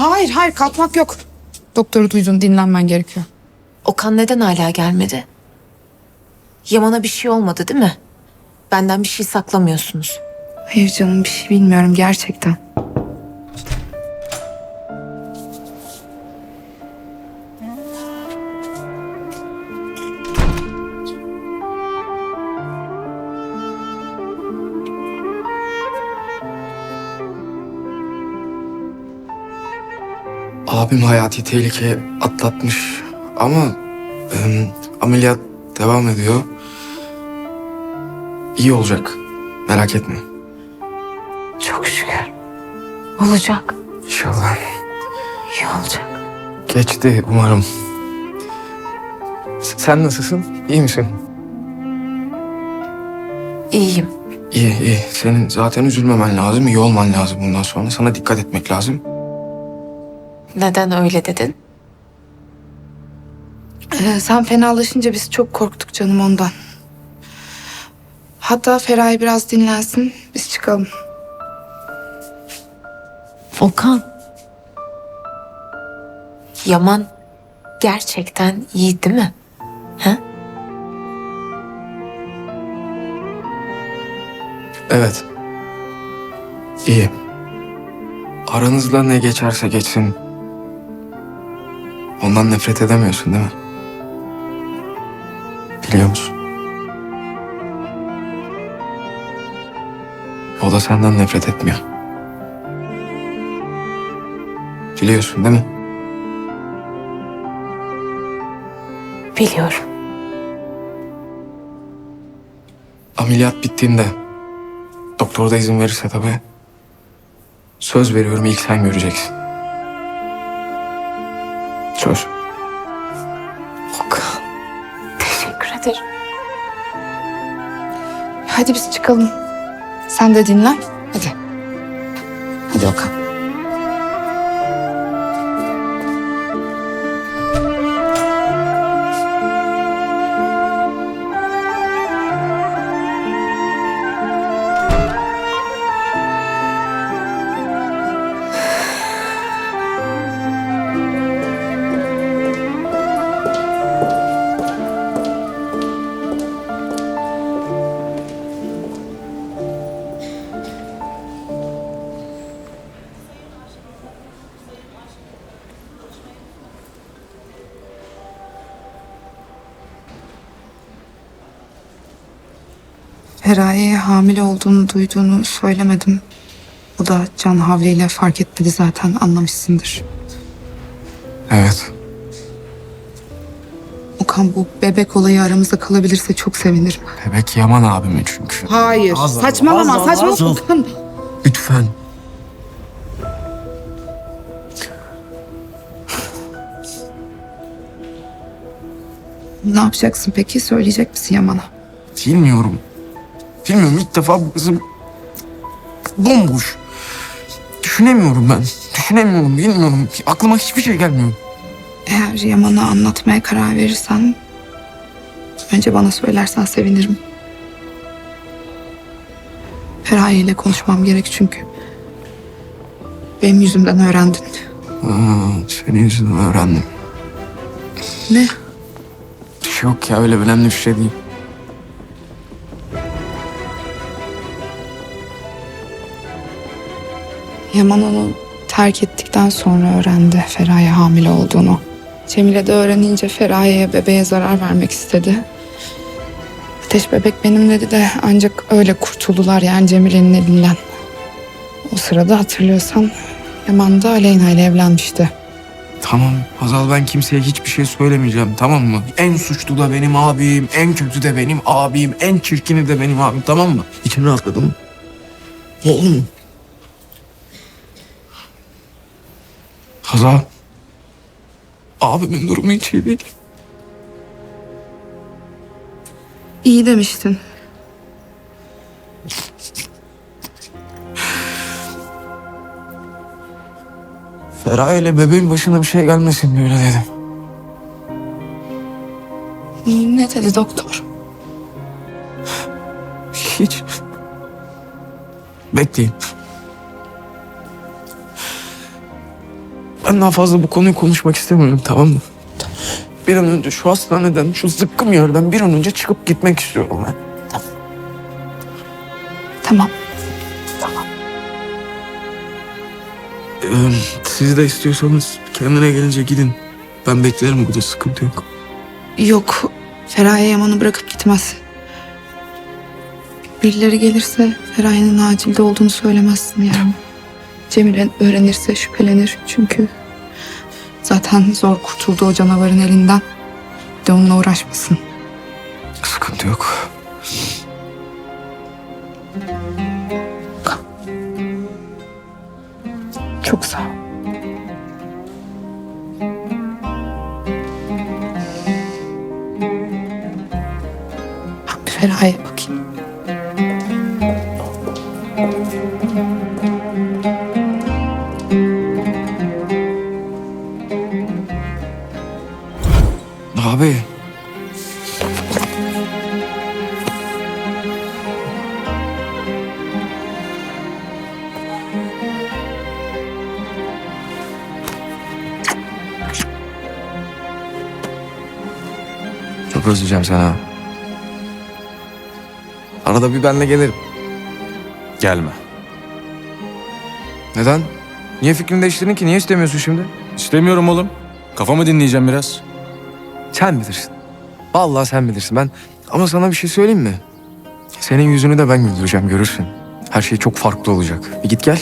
Hayır hayır kalkmak yok. Doktoru duydun dinlenmen gerekiyor. Okan neden hala gelmedi? Yaman'a bir şey olmadı değil mi? Benden bir şey saklamıyorsunuz. Hayır canım bir şey bilmiyorum gerçekten. Abim hayati tehlike atlatmış ama em, ameliyat devam ediyor. İyi olacak. Merak etme. Çok şükür. Olacak. İnşallah. İyi olacak. Geçti umarım. S- Sen nasılsın? İyi misin? İyiyim. İyi iyi. Senin zaten üzülmemen lazım. iyi olman lazım bundan sonra. Sana dikkat etmek lazım. Neden öyle dedin? Ee, sen fenalaşınca biz çok korktuk canım ondan. Hatta Feraye biraz dinlensin biz çıkalım. Okan. Yaman gerçekten iyi değil mi? Ha? Evet. İyi. Aranızda ne geçerse geçsin. Ondan nefret edemiyorsun değil mi? Biliyor musun? O da senden nefret etmiyor. Biliyorsun değil mi? Biliyorum. Ameliyat bittiğinde doktor da izin verirse tabii söz veriyorum ilk sen göreceksin. Söz. Okan. Teşekkür ederim. Hadi biz çıkalım. Sen de dinlen. Hadi. Hadi Okan. Feraye'ye hamile olduğunu duyduğunu söylemedim. O da can havliyle fark etmedi zaten anlamışsındır. Evet. Okan bu bebek olayı aramızda kalabilirse çok sevinirim. Bebek Yaman abimin çünkü. Hayır. Hazal, saçmalama Hazal, saçmalama Hazal. Okan. Lütfen. Ne yapacaksın peki? Söyleyecek misin Yaman'a? Bilmiyorum. Bilmiyorum ilk defa bu kızım bomboş. Düşünemiyorum ben. Düşünemiyorum, bilmiyorum. Aklıma hiçbir şey gelmiyor. Eğer Yaman'a anlatmaya karar verirsen... ...önce bana söylersen sevinirim. Feraye ile konuşmam gerek çünkü. Benim yüzümden öğrendin. Aa, senin yüzünden öğrendim. Ne? Bir şey yok ya öyle önemli bir şey değil. Yaman onu terk ettikten sonra öğrendi Feraye hamile olduğunu. Cemile de öğrenince Feraye'ye bebeğe zarar vermek istedi. Ateş bebek benim dedi de ancak öyle kurtuldular yani Cemile'nin elinden. O sırada hatırlıyorsan Yaman da Aleyna ile evlenmişti. Tamam Hazal ben kimseye hiçbir şey söylemeyeceğim tamam mı? En suçlu da benim abim, en kötü de benim abim, en çirkini de benim abim tamam mı? İçin rahatladın mı? Oğlum. Hazal. Abimin durumu hiç iyi değil. İyi demiştin. Feraye ile bebeğin başına bir şey gelmesin diye öyle dedim. Ne dedi doktor? Hiç. Bekleyin. Ben daha fazla bu konuyu konuşmak istemiyorum tamam mı? Bir an önce şu hastaneden, şu zıkkım yerden bir an önce çıkıp gitmek istiyorum ben. Tamam. Ee, siz de istiyorsanız kendine gelince gidin. Ben beklerim burada sıkıntı yok. Yok. Feraye Yaman'ı bırakıp gitmez. Birileri gelirse Feraye'nin acilde olduğunu söylemezsin yani. Cemile öğrenirse şüphelenir çünkü zaten zor kurtuldu o canavarın elinden. Bir de onunla uğraşmasın. Sıkıntı yok. Çok sağ ol. Ben bir Feraye'ye Abi. Çok özleyeceğim seni ha. Arada bir benle gelirim. Gelme. Neden? Niye fikrini değiştirdin ki? Niye istemiyorsun şimdi? İstemiyorum oğlum. Kafamı dinleyeceğim biraz. Sen bilirsin. Vallahi sen bilirsin. Ben ama sana bir şey söyleyeyim mi? Senin yüzünü de ben güldüreceğim görürsün. Her şey çok farklı olacak. Bir git gel.